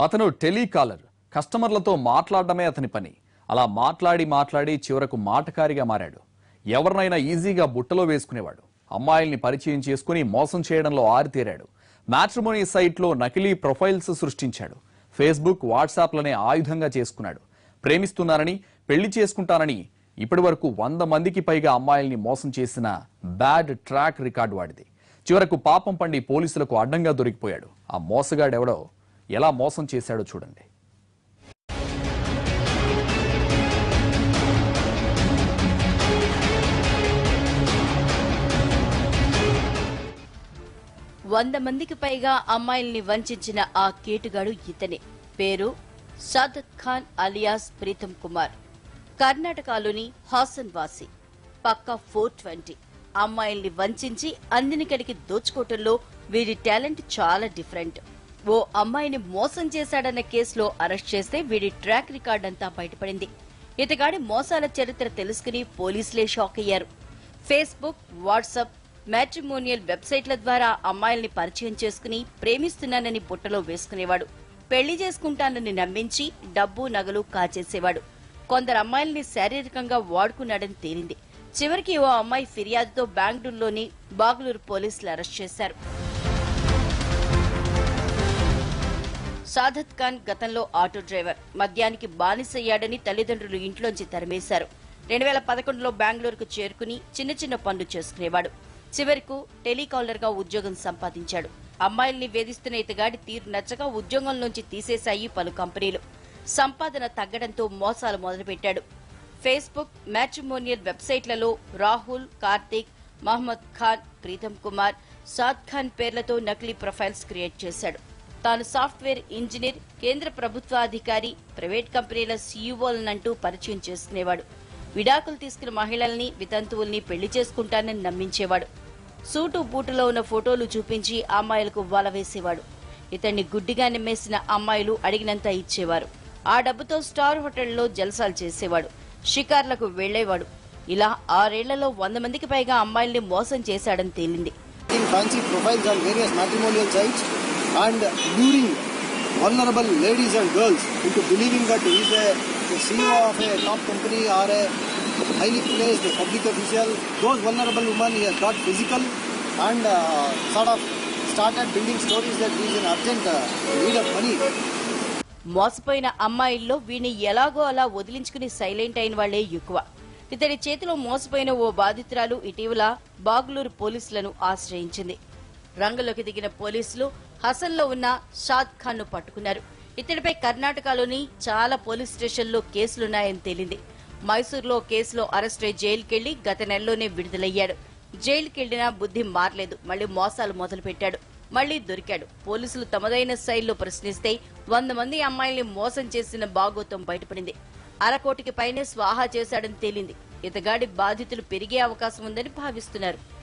అతను టెలికాలర్. కస్టమర్లతో మాట్లాడడమే అతని పని. అలా మాట్లాడి మాట్లాడి చివరకు మాటకారిగా మారాడు. ఎవరినైనా ఈజీగా బుట్టలో వేసుకునేవాడు. అమ్మాయిల్ని పరిచయం చేసుకుని మోసం చేయడంలో ఆరితేరాడు. మ్యాట్రిమోనీ సైట్లో నకిలీ ప్రొఫైల్స్ సృష్టించాడు. ఫేస్బుక్ వాట్సాప్లనే ఆయుధంగా చేసుకున్నాడు. ప్రేమిస్తున్నానని పెళ్ళి చేసుకుంటానని ఇప్పటి వరకు వంద మందికి పైగా అమ్మాయిల్ని మోసం చేసిన బ్యాడ్ ట్రాక్ రికార్డు వాడిది. చివరకు పాపం పండి పోలీసులకు అడ్డంగా దొరికిపోయాడు. ఆ మోసగాడెవడో ఎలా మోసం చేశాడో చూడండి. వంద మందికి పైగా అమ్మాయిల్ని వంచిన ఆ కేటుగాడు ఇతనే. పేరు సాదత్ ఖాన్ అలియాస్ ప్రీతం కుమార్. కర్ణాటకలోని హాసన్ వాసి. పక్కా ఫోర్ ట్వంటీ. అమ్మాయిల్ని వంచి అందినికడికి దోచుకోవటంలో వీరి టాలెంట్ చాలా డిఫరెంట్. ఓ అమ్మాయిని మోసం చేశాడన్న కేసులో అరెస్ట్ చేస్తే వీడి ట్రాక్ రికార్డ్ అంతా బయటపడింది. ఇతగాడి మోసాల చరిత్ర తెలుసుకుని పోలీసులే షాక్ అయ్యారు. ఫేస్బుక్ వాట్సాప్ మ్యాట్రిమోనియల్ వెబ్సైట్ల ద్వారా అమ్మాయిల్ని పరిచయం చేసుకుని ప్రేమిస్తున్నానని బుట్టలో వేసుకునేవాడు. పెళ్ళి చేసుకుంటానని నమ్మించి డబ్బు నగలు కాచేసేవాడు. కొందరు అమ్మాయిల్ని శారీరకంగా వాడుకున్నాడని తేలింది. చివరికి ఓ అమ్మాయి ఫిర్యాదుతో బెంగళూరులోని బాగులూరు పోలీసులు అరెస్ట్ చేశారు. సాదత్ ఖాన్ గతంలో ఆటో డ్రైవర్. మద్యానికి బానిసయ్యాడని తల్లిదండ్రులు ఇంట్లోంచి తరిమేశారు. రెండు వేల పదకొండులో బెంగళూరుకు చేరుకుని చిన్న చిన్న పనులు చేసుకునేవాడు. చివరకు టెలికాలర్గా ఉద్యోగం సంపాదించాడు. అమ్మాయిల్ని వేధిస్తున్న ఇతగాడి తీరు నచ్చక ఉద్యోగం నుంచి తీసేశాయి పలు కంపెనీలు. సంపాదన తగ్గడంతో మోసాలు మొదలుపెట్టాడు. ఫేస్బుక్ మ్యాట్రిమోనియల్ వెబ్సైట్లలో రాహుల్ కార్తీక్ మహమ్మద్ ఖాన్ ప్రీతం కుమార్ సాద్ ఖాన్ పేర్లతో నకిలీ ప్రొఫైల్స్ క్రియేట్ చేశాడు. తాను సాఫ్ట్వేర్ ఇంజనీర్ కేంద్ర ప్రభుత్వ అధికారి ప్రైవేట్ కంపెనీల సీఈఓలనంటూ పరిచయం చేసుకునేవాడు. విడాకులు తీసుకున్న మహిళల్ని వితంతువుల్ని పెళ్ళి చేసుకుంటానని నమ్మించేవాడు. సూటు బూటులో ఉన్న ఫోటోలు చూపించి అమ్మాయిలకు వల వేసేవాడు. ఇతన్ని గుడ్డిగా నిమ్మేసిన అమ్మాయిలు అడిగినంత ఇచ్చేవారు. ఆ డబ్బుతో స్టార్ హోటల్లో జల్సాలు చేసేవాడు. షికార్లకు వెళ్ళేవాడు ఇలా ఆరేళ్ళలో వంద మందికి పైగా అమ్మాయిల్ని మోసం చేశాడని తేలింది. And luring vulnerable ladies and girls into believing that he's a CEO of a top company or a highly place public official those vulnerable women he got physical and sort of started building stories that he's in urgent need of money మోసపోయిన అమ్మాయిల్లో వీణ్ణి ఎలాగో అలా వదిలించుకుని silent అయిన వాళ్ళే ఎక్కువ. ఇతడి చేతిలో మోసపోయిన ఓ బాధితురాలు ఇటీవల బాగులూరు పోలీసులను ఆశ్రయించింది. రంగంలోకి దిగిన పోలీసులు హసన్లో ఉన్న షాద్ ఖాన్ను పట్టుకున్నారు. ఇతడిపై కర్ణాటకలోని చాలా పోలీస్ స్టేషన్లో కేసులున్నాయని తేలింది. మైసూర్లో కేసులో అరెస్ట్ అయి జైలుకెళ్ళి గత నెలలోనే విడుదలయ్యాడు. జైలుకెళ్ళినా బుద్ధి మారలేదు. మళ్ళీ మోసాలు మొదలుపెట్టాడు. మళ్ళీ దొరికాడు. పోలీసులు తమదైన శైలిలో ప్రశ్నిస్తే వంద మంది అమ్మాయిల్ని మోసం చేసిన బాగోతం బయటపడింది. అరకోటికి పైనే స్వాహా చేశాడని తేలింది. ఇతగాడి బాధితులు పెరిగే అవకాశం ఉందని భావిస్తున్నారు.